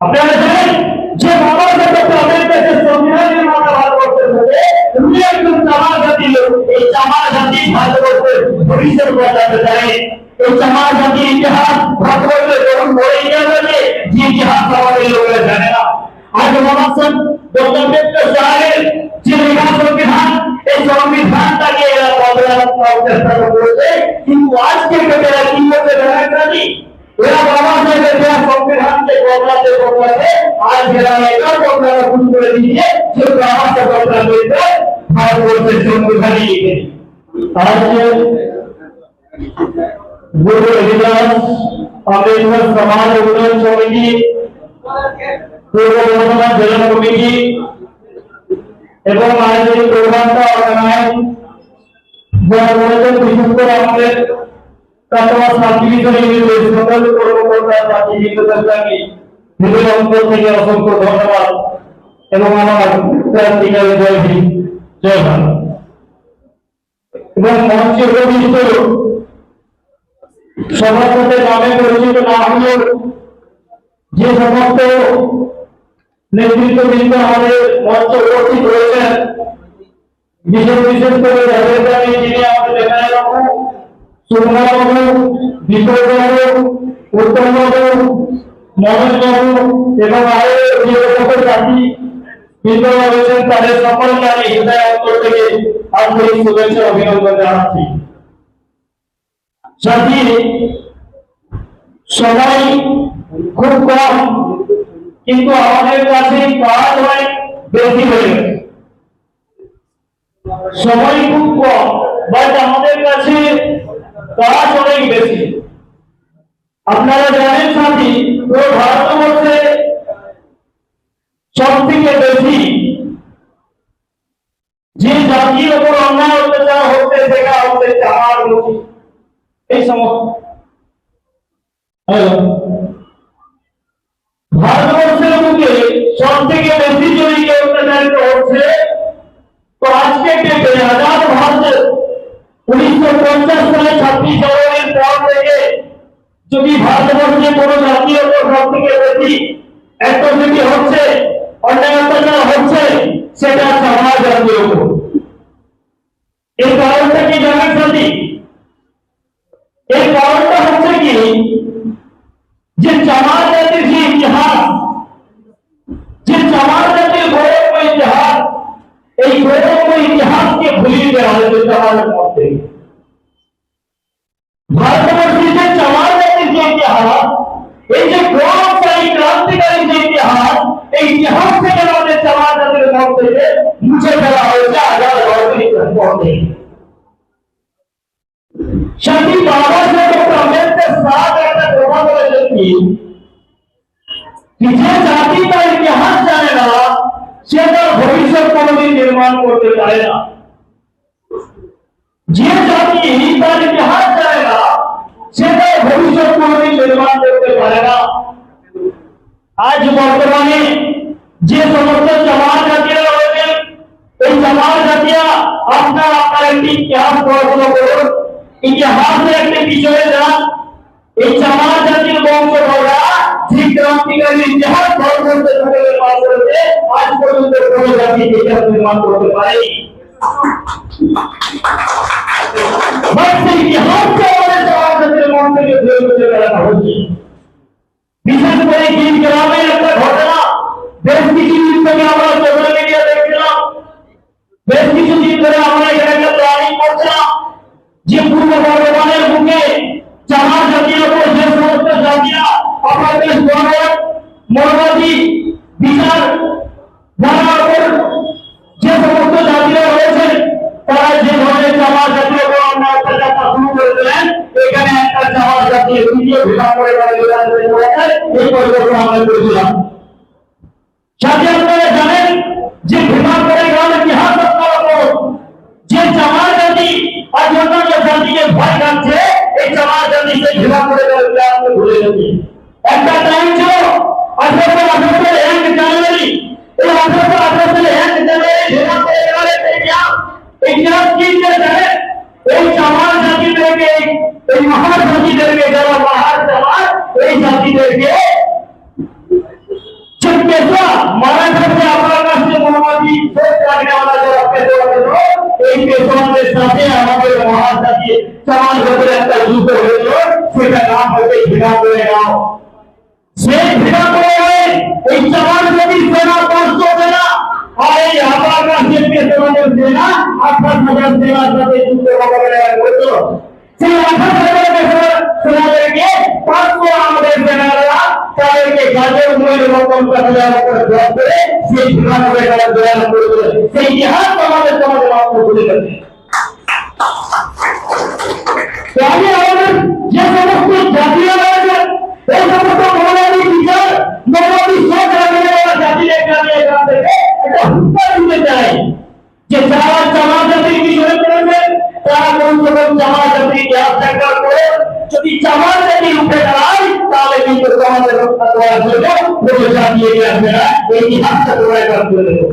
আপনারা জানেন যে বাবা সাহেব আমেরিকা যে সংবিধান নির্মাতা ভারতবর্ষের মধ্যে উনি একজন চামার জাতি লোক। এই চামার জাতি ভারতবর্ষের ভবিষ্যৎ বদলাতে চায় এই চামার জাতির ইতিহাস ভারতবর্ষের যখন বড় ইতিহাস আছে যে ইতিহাস আমাদের লোকেরা জানে না। আজ মহাসন ডক্টর আম্বেদকর সাহেবের যে লেখা সংবিধান এই সংবিধানটাকে এরা বদলানোর চেষ্টা করেছে। কিন্তু আজকে করতে এরা বাবা সাহেবের দেওয়া সংবিধানকে বদলাতে বদলাতে আজ এরা এটা বদলানো শুরু করে দিয়েছে বাবা সাহেব বদলা করেছে ভারতবর্ষের সংবিধানই লিখে আজকে গুরু জেলা কমিটি এবং যারা আমাদের শান্তিনিকেতন ইউনিটের সকল কর্মকর্তা আমি হৃদয় অন্তর থেকে অসংখ্য ধন্যবাদ। এবং আমার ক্রান্তিকারী জয় ভীম জয় ভারত। এবং মঞ্চে উপবিষ্ট সবার সাথে নামে পরিচিত না হলেও যে সমস্ত নেতৃত্ববৃন্দ আমাদের মঞ্চ উপস্থিত রয়েছেন, বিশেষ বিশেষ করে আমাদের লেখায় বাবু সুরমা বাবু দীপক বাবু উত্তম বাবু মনোজ বাবু এবং আরও যে সকল বৃন্দ রয়েছেন তাদের সকলকে আমি হৃদয় অন্তর থেকে আন্তরিক শুভেচ্ছা অভিনন্দন জানাচ্ছি। সবাই খুব কম, কিন্তু আমাদের কাছে কাজ হয় বেশি হয়ে খুব কম বাট আমাদের কাছে কাজ অনেক বেশি আপনারা জানেন সাথী পুরো ভারতবর্ষে সব থেকে বেশি যে জাতির ওপর অন্যায় অত্যাচার হচ্ছে সেটা হচ্ছে চামার মুখী এই সমস্ত হ্যালো ভারতবর্ষের বুকে সব থেকে বেশি যদি কেউ অত্যাচারিত হচ্ছে তো আজকে ডেটে আজাদ ভারতে উনিশশো পঞ্চাশ সালে ছাব্বিশ জানুয়ারির পর থেকে যদি ভারতবর্ষে কোন জাতীয় সব থেকে বেশি অ্যাট্রোসিটি হচ্ছে অন্যায় অত্যাচার হচ্ছে সেটা সমাজ জাতীয় উপর এর কারণটা কি জানেন সাথী এর কারণটা হচ্ছে কি যে চামার জাতির যে ইতিহাস যে চামার জাতির গৌরবময় ইতিহাস এই গৌরবময় ইতিহাসকে ভুলিয়ে দেওয়া হয়েছে চামারের মধ্যে ভারতবর্ষের যে চামার জাতির যে ইতিহাস এই যে গৌরবশালী ক্রান্তিকারী যে ইতিহাস এই ইতিহাস থেকে আমাদের চামার জাতির মন থেকে মুছে ফেলা হয়েছে আজাদ ভারতের পর থেকে शहीद बाबा साहेब अम्बेडकर साहब একটা কথা বলেছেন কি কি যে জাতি তার ইতিহাস জানে না সে তার ভবিষ্যৎ কোনোদিন নির্মাণ করতে পারে না যে জাতি তার ইতিহাস জানে না সে তার ভবিষ্যৎ কোনোদিন নির্মাণ করতে পারে না আজ বর্তমানে যে সমস্ত সমাজ জাতিরা রয়েছেন এই সমাজ জাতিরা আপনার আপনার একটি ইতিহাস পড়াশোনা করুন ইতিহাসের একটি বিষয়ে যান এই সমাজ জাতির বংশধররা যে ক্রান্তিকারী ইতিহাস ভারতবর্ষে থেকে নির্মাণ করেছে আজ পর্যন্ত কোনো জাতি ইতিহাস নির্মাণ করতে পারেনি বাট সেই ইতিহাসকে আমাদের সমাজ জাতির মন থেকে ধুয়ে মুছে বেড়ানো হচ্ছে বিশেষ করে গির গ্রামের একটা ঘটনা বেশ কিছুদিন থেকে আমরা সোশ্যাল মিডিয়া দেখছিলাম বেশ কিছুদিন ধরে আমরা এখানে একটা প্ল্যানিং করছিলাম যে পূর্ব বর্ধমানের বুকে চামার জাতির উপর যে সমস্ত জাতিরা অপারেশ গণক মনোবাদী বিচার এই পরিকল্পনা আমরা করেছিলাম সাথে আপনারা জানেন যে ভীমা করে গ্রাম ইতিহাস আপনারা পড়ুন। যে জামার জাতি আর অন্যান্য জাতিকে ভয় খাচ্ছে এই জামার জাতি সেই ভীমা করে গ্রামকে আপনি ভুলে গেছি একটা টাইম ছিল আঠারোশো সমাজ ভেতরে একটা যুদ্ধ হয়েছিল সেটা নাম হচ্ছে ঘৃণা করে নাও। সেই ঘৃণা করে এই সমাজ যদি সেনা কষ্ট হবে না, আর এই আবার রাজ্যকে তোমাদের সেনা আঠাশ হাজার সেনার সাথে যুদ্ধ মোকাবেলা করতো সেই আঠাশ হাজার সেনাদেরকে পাঁচশো আমাদের সেনারা তাদেরকে গাছের মূলের মতন করে সেই ঘৃণা করে তারা দয়া করে সেই ইতিহাস আমাদের সমাজের অর্থ ভুলে গেছে তো আমি আমাদের যে সমস্ত জাতীয় রয়েছে এই সমস্ত মৌলানি বিচার মৌলানি সব রাখলে জাতির আমি এখান থেকে একটা হুক্কা যদি জামাজাতি উঠে দাঁড়ায় তাহলে কিন্তু সমাজের রক্ষা করার জন্য জাতি এগিয়ে আসবে না এই ইতিহাসটা করে দেবো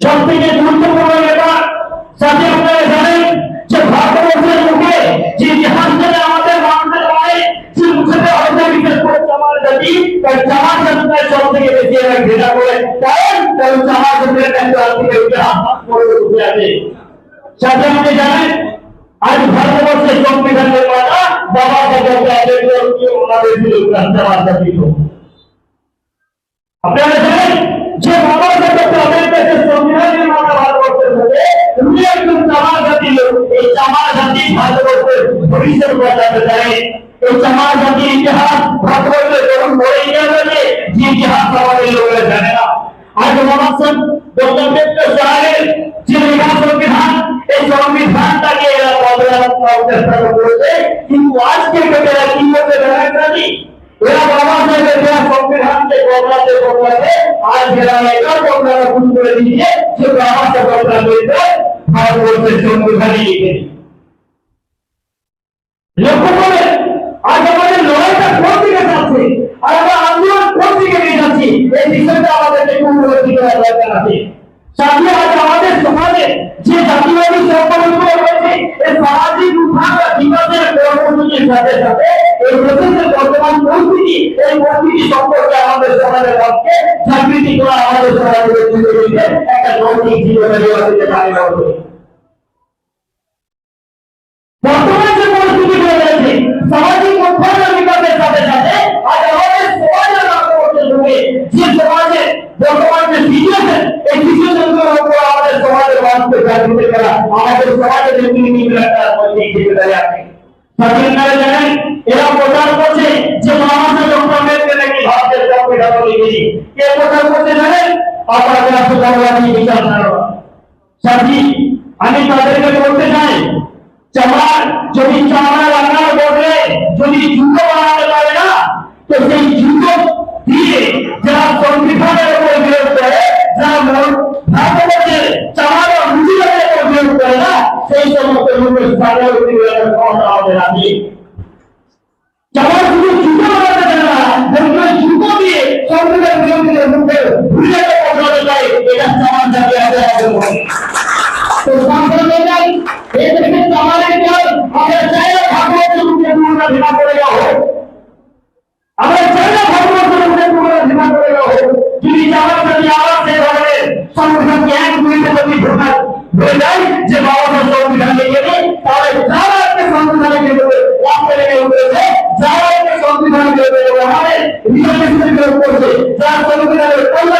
সব থেকে গুরুত্বপূর্ণ ব্যাপার সাথে আপনারা জানেন ভারতবর্ষের মুখে যে ইতিহাস থেকে ইতিহাস করে আছে সাথে আপনি জানেন আজ ভারতবর্ষের সংবিধানের বাবা সাহেব আম্বেদকর ওনাদের ছিল চামার জাতি আপনারা জানেন যে বাবা সাহেব আম্বেদকরের সংবিধান নির্মাতা ভারতবর্ষের মধ্যে উনি একজন চামার জাতি লোক। এই চামার জাতি ভারতবর্ষের ভবিষ্যৎ বাঁচাতে চায় এই সংবিধানটাকে করতে আজ এরা এটা বদলানো শুরু করে যে বাবা সাহেব বদলা করেছে ভারতবর্ষের সংবিধানই লিখে লক্ষ্য করে আজ আমাদের লড়াইটা কোন দিকে যাচ্ছে? আর আমরা আন্দোলন কোন দিকে নিয়ে যাচ্ছি? এই বিষয়টা আমাদেরকে উপলব্ধি করার দরকার আছে। সাথে আজ আমাদের সমাজে যে জাতিবাদী সম্পর্কগুলো রয়েছে, এই সামাজিক উত্থান বা বিকাশের কর্মসূচির সাথে সাথে এই দেশের বর্তমান পরিস্থিতি, এই পরিস্থিতি সম্পর্কে আমাদের সমাজের মধ্যে জাগৃতি করা আমাদের সমাজের জীবনে একটা নৈতিক জীবনে দেওয়া যেতে পারে না। বর্তমান যে পরিস্থিতি গেছে সামাজিক উত্থানের বিকাশের সাথে সাথে আজ আমাদের সমাজের রাষ্ট্রপতি যুগে যে সমাজে বর্তমান যে সিচুয়েশন এই সিচুয়েশনগুলোর উপর আমাদের সমাজের মানুষকে জাগৃত করা, আমাদের সমাজের নীতিগুলো একটা মধ্যে জিম্মেদারি আছে সরকার জানেন এরা প্রচার করছে যে ডক্টর আম্বেদকর নাকি ভারতের সংবিধান লিখেছি কে প্রচার করছে জানেন? আপনারা রাষ্ট্রপতি বিচার ধারণা সাথী, আমি তাদেরকে বলতে চাই চামার যদি চামড়া লাগানোর বদলে, যদি জুতো বানাতে পারে না, তো সেই জুতো দিয়ে যারা সংবিধানের উপর বিরোধ করে, যারা ভারতবর্ষের চামড়া মুজিবের উপর বিরোধ করে না, সেই সমস্ত লোকের সাধারণ ক্ষমতা হবে না চামড়া শুধু জুতো বানাতে জানে না বরং ওই জুতো দিয়ে সংবিধান বিরোধীদের মুখে ভুলে পৌঁছাতে চাই এটা চামার যাও আমরা চাই না ভারতবর্ষ মুখে তোমরা ভিড়া করে যদি চামার যদি আবার সে ধরনের সংবিধানকে এক মিনিটে যদি ঢোকার হয়ে যায় যে বাবা সংবিধানের কল্যাণ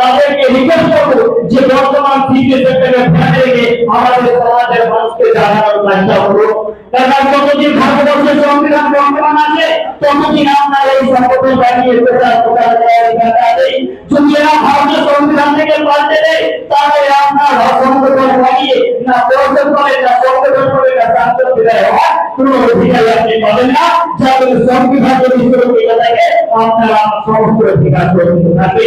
তাদেরকে রিকোয়েস্ট করব যে বর্তমান তৃতীয় সেপ্টেম্বর ধ্যান রেখে আমাদের সমাজের মানুষকে জানানোর চেষ্টা করব। তারা যতদিন ভারতবর্ষের সংবিধান বর্তমান আছে, ততদিন আপনার এই সংগঠন বানিয়ে প্রচার প্রচার যদি এরা ভারতীয় সংবিধান থেকে পাল্টে দেয়, তাহলে আপনার সংগঠন বানিয়ে না পরিষদ করে, না সংগঠন করে, না সাংসদ বিদায় হওয়ার কোনো অধিকার আপনি পাবেন না। যাদের সংবিধান যদি সুরক্ষিত থাকে, আপনারা সমস্ত অধিকার সুরক্ষিত থাকবে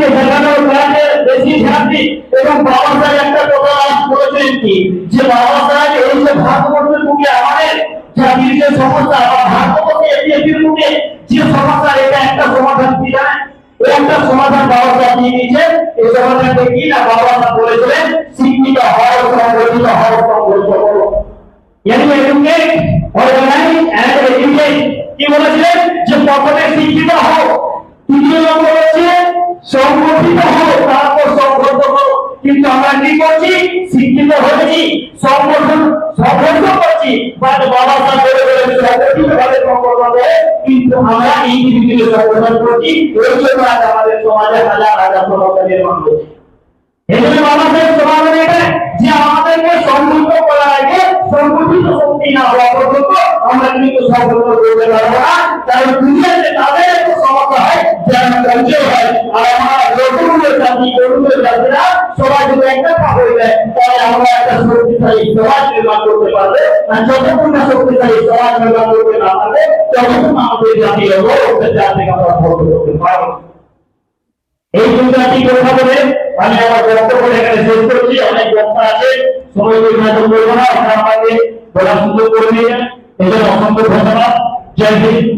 আজকে সেখানেও প্রাণে বেশি শান্তি এবং বাবা সাহেব একটা কথা কি? যে বাবা সাহেব এই যে আমাদের জাতির যে সমস্যা বা যে সমস্যা, এটা একটা সমাধান কি একটা সমাধান বাবা সাহেব দিয়ে দিয়েছে। এই সমাধানটা কি না? বাবা সাহেব বলেছিলেন, শিক্ষিত হও সংগঠিত সংগঠিত এডুকেট অর্গানাইজ অ্যান্ড এডুকেট কি বলেছিলেন? যে প্রথমে শিক্ষিত হও সংগঠিত হও তারপর সংগঠিত করো কিন্তু আমরা কি করছি? শিক্ষিত হয়েছি, সংগঠন সংগঠিত করছি। বাট বাবা সংগঠন কিন্তু আমরা ইন্ডিভিজুয়াল সংগঠন করছি। এই জন্য আজ আমাদের সমাজে হাজার হাজার সমস্যা নির্মাণ হচ্ছে এজন্য বাবা সাহেব সমাধান এটা যে আমাদেরকে সংগঠিত করার আগে শক্তি না হওয়া পর্যন্ত আমরা কিন্তু করতে পারব না। দুনিয়াতে তাদের সমস্যা হয় পঞ্চে হয় আর আমরা যতগুলো জাতি গরুগুলো জাতিরা সবাই যদি একটা হয়ে যায়, তাহলে আমরা একটা শক্তিশালী সমাজ নির্মাণ করতে আর যতক্ষণ না শক্তিশালী সমাজ নির্মাণ করতে না পারবে ততক্ষণ আমাদের জাতি থেকে আমরা করতে পারব এই দুটাটি কথা বলে আমি আমার বক্তব্য এখানে শেষ করছি। অনেক বক্তা আছে। সবাই ওই নাটক করব না, আপনারা আমাকে বলা সুন্দর করে নিয়ে এদের অসংখ্য ধন্যবাদ। জয় হিন্দ